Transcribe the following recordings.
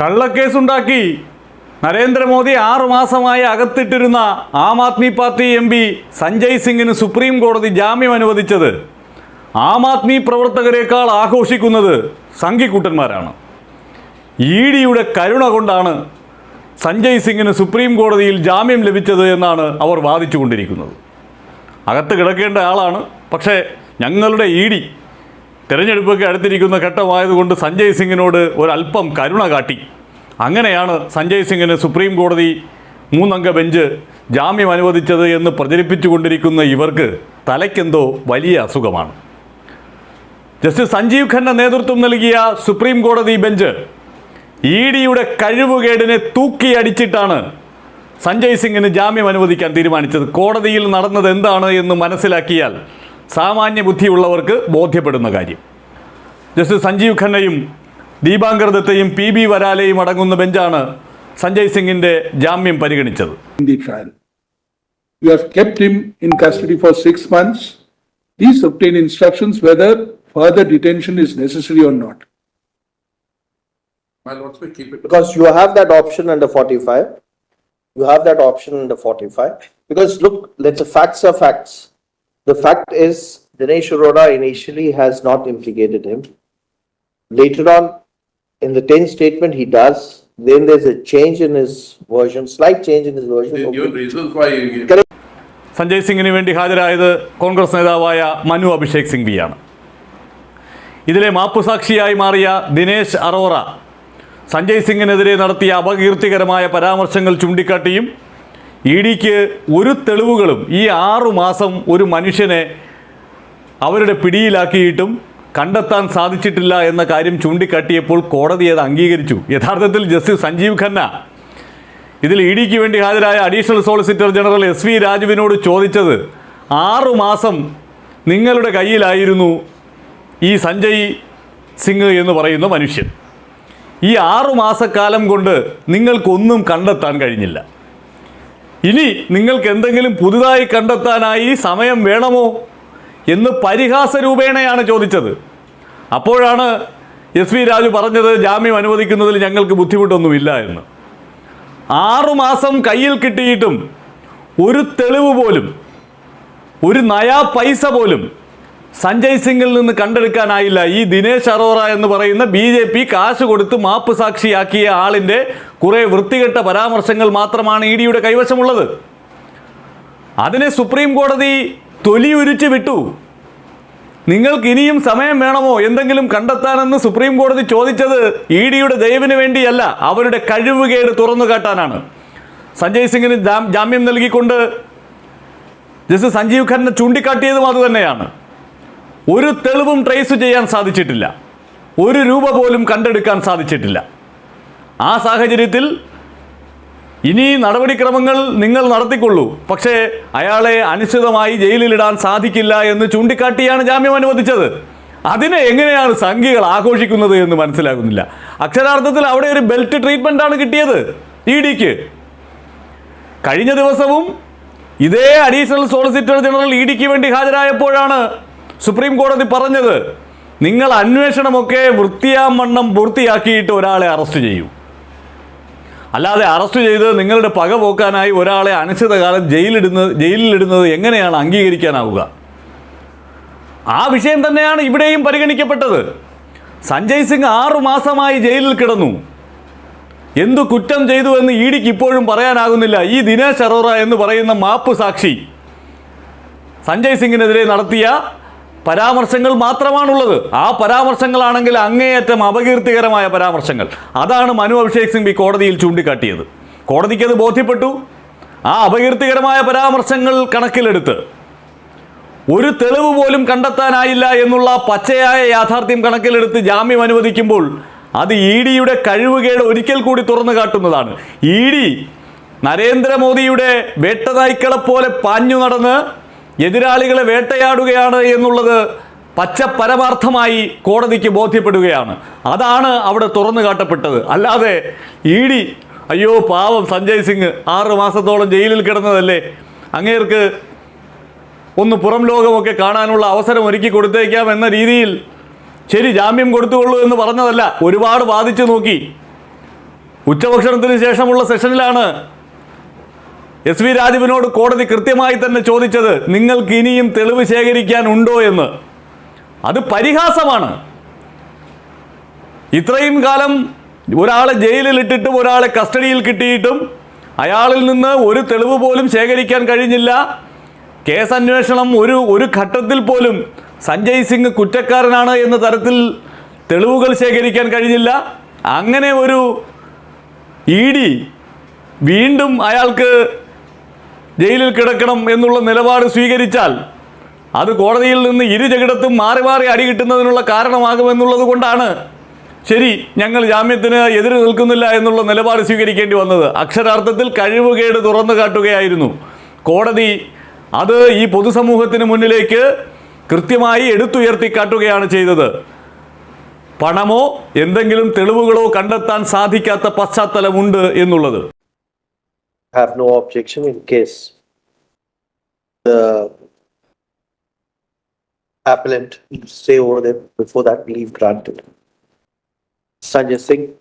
കള്ളക്കേസുണ്ടാക്കി. നരേന്ദ്രമോദി ആറുമാസമായി അകത്തിട്ടിരുന്ന Aam Aadmi party M P Sanjay സിംഗിന് supreme കോടതി ജാമ്യം അനുവദിച്ചത്. ആം ആദ്മി പ്രവർത്തകരെക്കാൾ ആഘോഷിക്കുന്നത് സംഘിക്കൂട്ടന്മാരാണ്. ഇ ഡിയുടെ കരുണ കൊണ്ടാണ് സഞ്ജയ് സിംഗിന് സുപ്രീം കോടതിയിൽ ജാമ്യം ലഭിച്ചത് എന്നാണ് അവർ വാദിച്ചുകൊണ്ടിരിക്കുന്നത്. അകത്ത് കിടക്കേണ്ട ആളാണ്. പക്ഷേ ഞങ്ങളുടെ ഇ ഡി തിരഞ്ഞെടുപ്പൊക്കെ അടുത്തിരിക്കുന്ന ഘട്ടമായതുകൊണ്ട് സഞ്ജയ് സിംഗിനോട് ഒരല്പം കരുണ കാട്ടി. അങ്ങനെയാണ് സഞ്ജയ് സിംഗിന് സുപ്രീം കോടതി മൂന്നംഗ ബെഞ്ച് ജാമ്യം അനുവദിച്ചത് എന്ന് പ്രചരിപ്പിച്ചുകൊണ്ടിരിക്കുന്ന ഇവർക്ക് തലയ്ക്കെന്തോ വലിയ അസുഖമാണ്. ജസ്റ്റിസ് സഞ്ജീവ് ഖന്ന നേതൃത്വം നൽകിയ സുപ്രീം കോടതി ബെഞ്ച് ഇ ഡിയുടെ കഴിവുകേടിനെ തൂക്കിയടിച്ചിട്ടാണ് സഞ്ജയ് സിംഗിന് ജാമ്യം അനുവദിക്കാൻ തീരുമാനിച്ചത്. കോടതിയിൽ നടന്നത് എന്താണ് എന്ന് മനസ്സിലാക്കിയാൽ സാമാന്യ ബുദ്ധിയുള്ളവർക്ക് ബോധ്യപ്പെടുന്ന കാര്യം. ജസ്റ്റിസ് സഞ്ജീവ് ഖന്നയും ദീപാങ്കർ ദത്തയും പി ബി വരാലയും അടങ്ങുന്ന ബെഞ്ചാണ് സഞ്ജയ് സിംഗിന്റെ ജാമ്യം പരിഗണിച്ചത്. Facts are facts The fact is Dinesh Arora initially has not implicated him. Later on, in the tenth statement, he does. Then there's a change in his version, slight change in his version. The Your Okay. reasons why you. Correct. Sanjay സിംഗിന് വേണ്ടി ഹാജരായത് കോൺഗ്രസ് നേതാവായ മനു അഭിഷേക് സിംഗ്വിയാണ് ഇതിലെ മാപ്പുസാക്ഷിയായി മാറിയ ദിനേശ് അറോറ സഞ്ജയ് സിംഗിനെതിരെ നടത്തിയ അപകീർത്തികരമായ പരാമർശങ്ങൾ ചൂണ്ടിക്കാട്ടിയും E ഡിക്ക് ഒരു തെളിവുകളും ഈ ആറു മാസം ഒരു മനുഷ്യനെ അവരുടെ പിടിയിലാക്കിയിട്ടും കണ്ടെത്താൻ സാധിച്ചിട്ടില്ല എന്ന കാര്യം ചൂണ്ടിക്കാട്ടിയപ്പോൾ കോടതി അത് അംഗീകരിച്ചു. യഥാർത്ഥത്തിൽ ജസ്റ്റിസ് സഞ്ജീവ് ഖന്ന ഇതിൽ ഇ ഡിക്ക് വേണ്ടി ഹാജരായ additional solicitor general S V രാജുവിനോട് ചോദിച്ചത് ആറു മാസം നിങ്ങളുടെ കയ്യിലായിരുന്നു ഈ സഞ്ജയ് സിംഗ് എന്ന് പറയുന്ന മനുഷ്യൻ. ഈ ആറു മാസക്കാലം കൊണ്ട് നിങ്ങൾക്കൊന്നും കണ്ടെത്താൻ കഴിഞ്ഞില്ല. ഇനി നിങ്ങൾക്ക് എന്തെങ്കിലും പുതുതായി കണ്ടെത്താനായി സമയം വേണമോ എന്ന് പരിഹാസ രൂപേണയാണ് ചോദിച്ചത്. അപ്പോഴാണ് എസ് വി രാജു പറഞ്ഞത് ജാമ്യം അനുവദിക്കുന്നതിൽ ഞങ്ങൾക്ക് ബുദ്ധിമുട്ടൊന്നുമില്ല എന്ന്. ആറുമാസം കയ്യിൽ കിട്ടിയിട്ടും ഒരു തെളിവ് പോലും ഒരു നയാ പൈസ പോലും സഞ്ജയ് സിംഗിൽ നിന്ന് കണ്ടെടുക്കാനായില്ല. ഈ ദിനേശ് അറോറ എന്ന് പറയുന്ന ബി ജെ പി കാശ് കൊടുത്ത് മാപ്പ് സാക്ഷിയാക്കിയ ആളിന്റെ കുറേ വൃത്തികെട്ട പരാമർശങ്ങൾ മാത്രമാണ് ഇ ഡിയുടെ കൈവശമുള്ളത്. അതിനെ സുപ്രീം കോടതി തൊലിയുരിച്ച് വിട്ടു. നിങ്ങൾക്ക് ഇനിയും സമയം വേണമോ? എന്തെങ്കിലും കണ്ടെത്താനെന്ന് സുപ്രീം കോടതി ചോദിച്ചത് ഇ ഡിയുടെ ദയവിന് വേണ്ടിയല്ല അവരുടെ കഴിവുകേട് തുറന്നു കാട്ടാനാണ്. സഞ്ജയ് സിംഗിന് ജാമ്യം നൽകിക്കൊണ്ട് ജസ്റ്റിസ് സഞ്ജീവ് ഖന്ന ചൂണ്ടിക്കാട്ടിയതും അതുതന്നെയാണ്. ഒരു തെളിവും ട്രേസ് ചെയ്യാൻ സാധിച്ചിട്ടില്ല. ഒരു രൂപ പോലും കണ്ടെടുക്കാൻ സാധിച്ചിട്ടില്ല. ആ സാഹചര്യത്തിൽ ഇനി നടപടിക്രമങ്ങൾ നിങ്ങൾ നടത്തിക്കൊള്ളൂ. പക്ഷേ അയാളെ അനിശ്ചിതമായി ജയിലിലിടാൻ സാധിക്കില്ല എന്ന് ചൂണ്ടിക്കാട്ടിയാണ് ജാമ്യം അനുവദിച്ചത്. അതിനെ എങ്ങനെയാണ് സംഘികൾ ആഘോഷിക്കുന്നത് എന്ന് മനസ്സിലാകുന്നില്ല. അക്ഷരാർത്ഥത്തിൽ അവിടെ ഒരു ബെൽറ്റ് ട്രീറ്റ്മെന്റ് ആണ് കിട്ടിയത് ഇ ഡിക്ക്. കഴിഞ്ഞ ദിവസവും ഇതേ അഡീഷണൽ സോളിസിറ്റർ ജനറൽ ഇ ഡിക്ക് വേണ്ടി ഹാജരായപ്പോഴാണ് സുപ്രീം കോടതി പറഞ്ഞത് നിങ്ങൾ അന്വേഷണമൊക്കെ വൃത്തിയാമണ്ണം പൂർത്തിയാക്കിയിട്ട് ഒരാളെ അറസ്റ്റ് ചെയ്യൂ. അല്ലാതെ അറസ്റ്റ് ചെയ്ത് നിങ്ങളുടെ പക പോക്കാനായി ഒരാളെ അനിശ്ചിതകാലം ജയിലിടുന്നത് ജയിലിലിടുന്നത് എങ്ങനെയാണ് അംഗീകരിക്കാനാവുക? ആ വിഷയം തന്നെയാണ് ഇവിടെയും പരിഗണിക്കപ്പെട്ടത്. സഞ്ജയ് സിംഗ് ആറു മാസമായി ജയിലിൽ കിടന്നു. എന്തു കുറ്റം ചെയ്തു എന്ന് ഇ ഡിക്ക് ഇപ്പോഴും പറയാനാകുന്നില്ല. ഈ ദിനേശ് അറോറ എന്ന് പറയുന്ന മാപ്പ് സാക്ഷി സഞ്ജയ് സിംഗിനെതിരെ നടത്തിയ പരാമർശങ്ങൾ മാത്രമാണുള്ളത്. ആ പരാമർശങ്ങളാണെങ്കിൽ അങ്ങേയറ്റം അപകീർത്തികരമായ പരാമർശങ്ങൾ. അതാണ് മനു അഭിഷേക് സിംഗ് കോടതിയിൽ ചൂണ്ടിക്കാട്ടിയത്. കോടതിക്ക് അത് ബോധ്യപ്പെട്ടു. ആ അപകീർത്തികരമായ പരാമർശങ്ങൾ കണക്കിലെടുത്ത് ഒരു തെളിവ് പോലും കണ്ടെത്താനായില്ല എന്നുള്ള പച്ചയായ യാഥാർത്ഥ്യം കണക്കിലെടുത്ത് ജാമ്യം അനുവദിക്കുമ്പോൾ അത് ഇ ഡിയുടെ കഴിവുകേട് ഒരിക്കൽ കൂടി തുറന്നു കാട്ടുന്നതാണ്. ഇ ഡി നരേന്ദ്രമോദിയുടെ വേട്ടനായ്ക്കളെ പോലെ പാഞ്ഞു നടന്ന് എതിരാളികളെ വേട്ടയാടുകയാണ് എന്നുള്ളത് പച്ച പരമാർത്ഥമായി കോടതിക്ക് ബോധ്യപ്പെടുകയാണ്. അതാണ് അവിടെ തുറന്നു കാട്ടപ്പെട്ടത്. അല്ലാതെ ഇ ഡി അയ്യോ പാവം സഞ്ജയ് സിംഗ് ആറ് മാസത്തോളം ജയിലിൽ കിടന്നതല്ലേ? അങ്ങേർക്ക് ഒന്ന് പുറം ലോകമൊക്കെ കാണാനുള്ള അവസരം ഒരുക്കി കൊടുത്തേക്കാം എന്ന രീതിയിൽ ശരി ജാമ്യം കൊടുത്തുകൊള്ളൂ എന്ന് പറഞ്ഞതല്ല. ഒരുപാട് വാദിച്ചു നോക്കി. ഉച്ചഭക്ഷണത്തിന് ശേഷമുള്ള സെഷനിലാണ് എസ് വി രാജീവിനോട് കോടതി കൃത്യമായി തന്നെ ചോദിച്ചത് നിങ്ങൾക്ക് ഇനിയും തെളിവ് ശേഖരിക്കാൻ ഉണ്ടോ എന്ന്. അത് പരിഹാസമാണ്. ഇത്രയും കാലം ഒരാളെ ജയിലിൽ ഇട്ടിട്ടും ഒരാളെ കസ്റ്റഡിയിൽ കിട്ടിയിട്ടും അയാളിൽ നിന്ന് ഒരു തെളിവ് പോലും ശേഖരിക്കാൻ കഴിഞ്ഞില്ല. കേസ് അന്വേഷണം ഒരു ഒരു ഘട്ടത്തിൽ പോലും സഞ്ജയ് സിംഗ് കുറ്റക്കാരനാണ് എന്ന തരത്തിൽ തെളിവുകൾ ശേഖരിക്കാൻ കഴിഞ്ഞില്ല. അങ്ങനെ ഒരു ഇ വീണ്ടും അയാൾക്ക് ജയിലിൽ കിടക്കണം എന്നുള്ള നിലപാട് സ്വീകരിച്ചാൽ അത് കോടതിയിൽ നിന്ന് ഇരുചകിടത്തും മാറി മാറി അടി കിട്ടുന്നതിനുള്ള കാരണമാകുമെന്നുള്ളത് കൊണ്ടാണ് ശരി ഞങ്ങൾ ജാമ്യത്തിന് എതിര് നിൽക്കുന്നില്ല എന്നുള്ള നിലപാട് സ്വീകരിക്കേണ്ടി വന്നത്. അക്ഷരാർത്ഥത്തിൽ കഴിവുകേട് തുറന്നു കാട്ടുകയായിരുന്നു. കോടതി അത് ഈ പൊതുസമൂഹത്തിന് മുന്നിലേക്ക് കൃത്യമായി എടുത്തുയർത്തി കാട്ടുകയാണ് ചെയ്തത്. പണമോ എന്തെങ്കിലും തെളിവുകളോ കണ്ടെത്താൻ സാധിക്കാത്ത പശ്ചാത്തലമുണ്ട് എന്നുള്ളത്. Have no objection in case the appellant stay over there before that leave granted. Sanjay Singh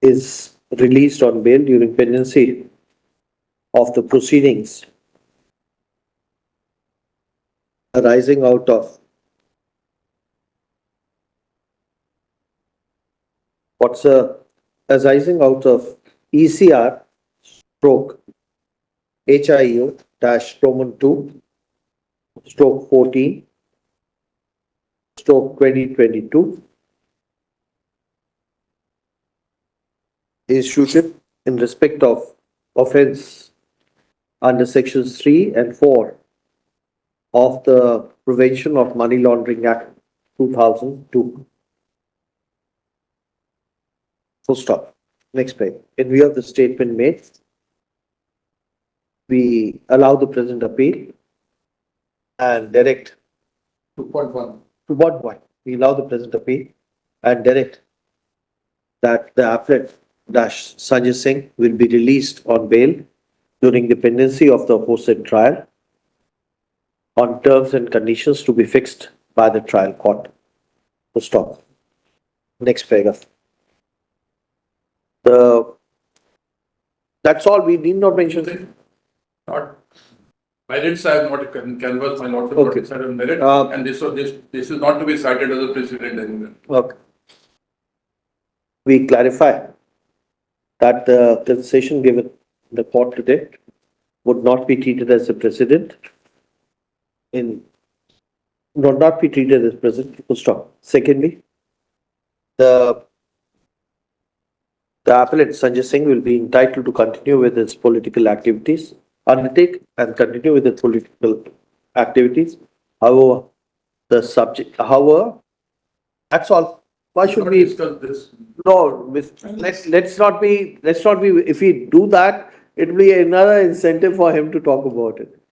is released on bail during pendency of the proceedings arising out of what's uh, arising out of ECR stroke HIU dash Roman two stroke fourteen stroke twenty twenty-two issued in respect of offense under sections three and four of the Prevention of Money Laundering Act two thousand two. Full stop. Next page. In view of the statement made, we allow the present appeal and direct Two point one. to what point? We allow the present appeal and direct that the applicant dash Sanjay Singh will be released on bail during the pendency of the aforesaid trial on terms and conditions to be fixed by the trial court. To stop. Next paragraph. The, that's all, we need not mention. Not, merits I have not can- canvassed, my lordship, Okay. not decided on merit, Uh, and this, was- this, this is not to be cited as a precedent anywhere. Okay. We clarify that the concession given in the court today would not be treated as a precedent in, would not be treated as precedent, full stop. Secondly, the the appellant Sanjay Singh will be entitled to continue with his political activities, undertake and continue with his political activities. However, the subject, however, that's all. Why should Not we? discuss this. No, with, let's, let's not be, let's not be, if we do that, it will be another incentive for him to talk about it.